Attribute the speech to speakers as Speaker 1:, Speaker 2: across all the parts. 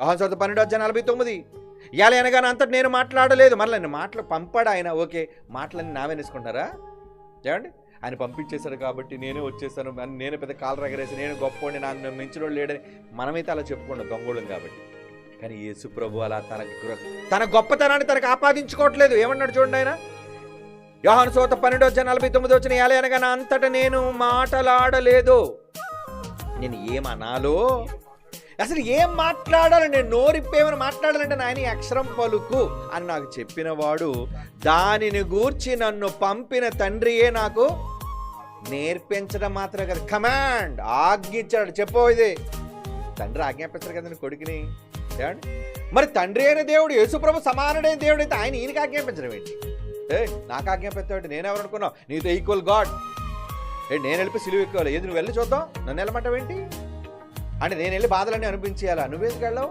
Speaker 1: యోహాన్ సోత పన్నెండు వచ్చా నలభై తొమ్మిది. ఇవాళ అనగా అంతటి నేను మాట్లాడలేదు. మరలా నేను మాటలు పంపాడు ఆయన? ఓకే. మాటలన్నీ నావేనేసుకుంటారా ఏమండి? ఆయన పంపించేశాడు కాబట్టి నేనే వచ్చేసాను. అని నేను పెద్ద కాలు రగరేసి నేను గొప్పోండి నాకు మించిన లేడని మనమైతే అలా చెప్పుకోండి దొంగోళం కాబట్టి. కానీ యేసు ప్రభు అలా తన గృ- తన గొప్పతనాన్ని తనకు ఆపాదించుకోవట్లేదు. ఏమన్నాడు చూడండి ఆయన? యోహాను సోత పన్నెండు వచ్చిన నలభై తొమ్మిది వచ్చిన ఏలే అనగా అంతటా అంతట నేను మాటలాడలేదు. నేను ఏమనాలో? అసలు ఏం మాట్లాడాలి? నేను నోరిప్పేమని మాట్లాడాలంటే నాయన అక్షరం పలుకు అని నాకు చెప్పిన వాడు దానిని గూర్చి నన్ను పంపిన తండ్రియే నాకు నేర్పించడం మాత్రమే కదా. కమాండ్ ఆజ్ఞించాడు. చెప్పో ఇది. తండ్రి ఆజ్ఞాపించాడు కదండి కొడుకుని. మరి తండ్రి అయిన దేవుడు యేసుప్రభు సమానుడైన దేవుడు అయితే ఆయన ఈయనకి ఆజ్ఞాపించడం ఏంటి? ఏ నాకు ఆజ్ఞాపిస్తాడు నేనెవరు అనుకున్నావు? నీతో ఈక్వల్ గాడ్ ఏ నేను వెళ్ళి సిలువ ఎక్కోవాలి ఏది నువ్వు వెళ్ళి చూద్దాం? నన్ను వెళ్ళమంటావేంటి? అంటే నేను వెళ్ళి బాధలన్నీ అనిపించేయాలా నువ్వేందుకు వెళ్ళావు?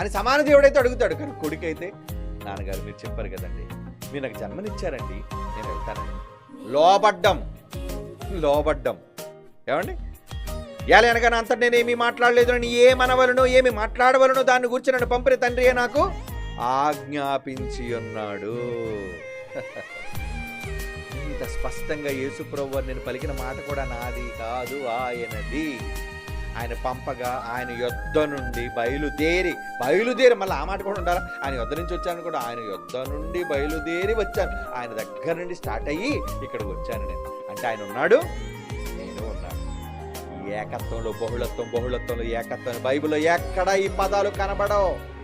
Speaker 1: అని సమాన దేవుడైతే అడుగుతాడు? కానీ కొడుకైతే? నాన్నగారు మీరు చెప్పారు కదండి. మీరు నాకు జన్మనిచ్చారండి. నేను వెళ్తానండి లోబడ్డం. లోబడ్డం. ఏమండి? ఎలా అనగా నా అంతటి ఏమీ మాట్లాడలేదు అని ఏమనవలను ఏమి మాట్లాడవలను దాన్ని గురించి నన్ను పంపిన తండ్రియే నాకు ఆజ్ఞాపించి ఉన్నాడు. ఇంత స్పష్టంగా యేసుప్రభు నేను పలికిన మాట కూడా నాది కాదు ఆయనది. ఆయన పంపగా ఆయన యొద్ద నుండి బయలుదేరి బయలుదేరి మళ్ళీ ఆ మాట కూడా ఉండాలి? ఆయన యొద్ద నుంచి వచ్చాను కూడా ఆయన యొద్ద నుండి బయలుదేరి వచ్చాను. ఆయన దగ్గర నుండి స్టార్ట్ అయ్యి ఇక్కడికి వచ్చాను నేను. అంటే ఆయన ఉన్నాడు నేను ఉన్నాను. ఏకత్వంలో బహుళత్వం బహుళత్వంలో ఏకత్వం. బైబిల్లో ఎక్కడ ఈ పదాలు కనబడవు?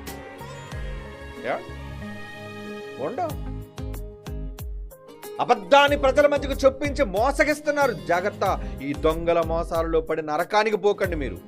Speaker 1: ఉండవు. అబద్ధాన్ని ప్రజల మధ్యకు చొప్పించి మోసగిస్తున్నారు. జాగ్రత్త ఈ దొంగల మోసాలలో పడి నరకానికి పోకండి మీరు.